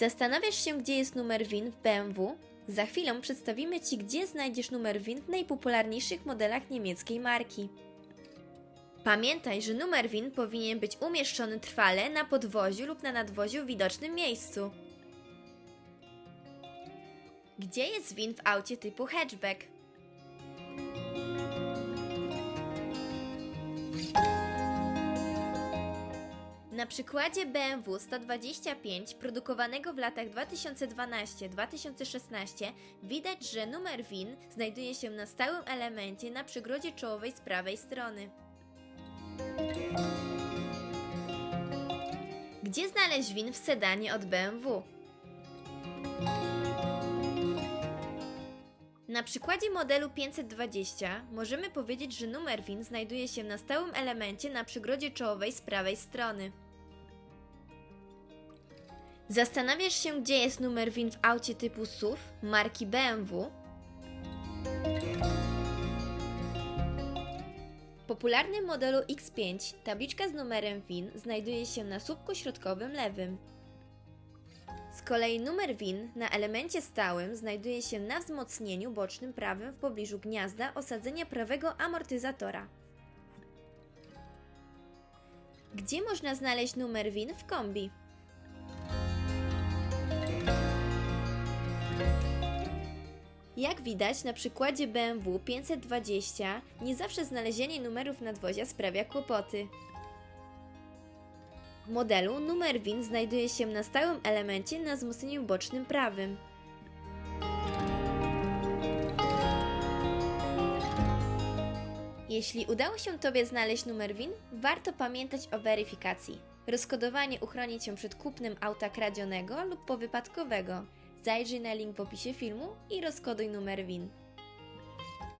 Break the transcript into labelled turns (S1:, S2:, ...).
S1: Zastanawiasz się, gdzie jest numer WIN w BMW? Za chwilę przedstawimy Ci, gdzie znajdziesz numer WIN w najpopularniejszych modelach niemieckiej marki. Pamiętaj, że numer WIN powinien być umieszczony trwale na podwoziu lub na nadwoziu w widocznym miejscu. Gdzie jest WIN w aucie typu hatchback? Na przykładzie BMW 125 produkowanego w latach 2012-2016 widać, że numer WIN znajduje się na stałym elemencie na przygrodzie czołowej z prawej strony. Gdzie znaleźć WIN w sedanie od BMW? Na przykładzie modelu 520 możemy powiedzieć, że numer WIN znajduje się na stałym elemencie na przygrodzie czołowej z prawej strony. Zastanawiasz się, gdzie jest numer WIN w aucie typu SUV marki BMW? W popularnym modelu X5 tabliczka z numerem WIN znajduje się na słupku środkowym lewym. Z kolei numer WIN na elemencie stałym znajduje się na wzmocnieniu bocznym prawym w pobliżu gniazda osadzenia prawego amortyzatora. Gdzie można znaleźć numer WIN w kombi? Jak widać na przykładzie BMW 520, nie zawsze znalezienie numerów nadwozia sprawia kłopoty. W modelu numer WIN znajduje się na stałym elemencie na wzmocnieniu bocznym prawym. Jeśli udało się Tobie znaleźć numer WIN, warto pamiętać o weryfikacji. Rozkodowanie uchroni Cię przed kupnem auta kradzionego lub powypadkowego. Zajrzyj na link w opisie filmu i rozkoduj numer WIN.